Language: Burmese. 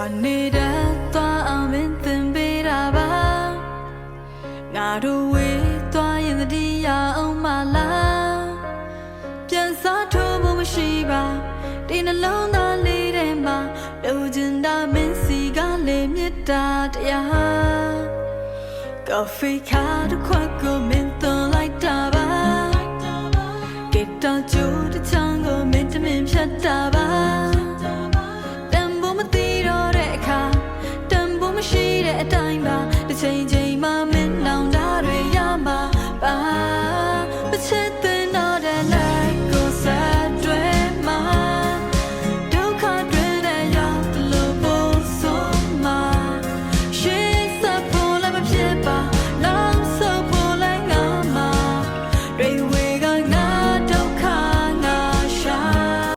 ရာနေတာသွားအောင်မင်းသင်ပေးတာပါငါတို့ဝေးသွားရင်တည်းရအောင်မလားပြန်စားထိုးဖို့မရှိပါဒီနှလုံးသားလေးထဲမှာလိုချင်တာမင်းစီကလေးမြတ်တာတရားကော်ဖီခါတစ်ခွက်ကိုမင်းသွန်လိုက်တာပါကေတောင်ကျူတစ်ချောင်းကိုမင်းတမင်ဖြတ်တာပါ မင်းလောင်တာတွေရမှာပါမချစ်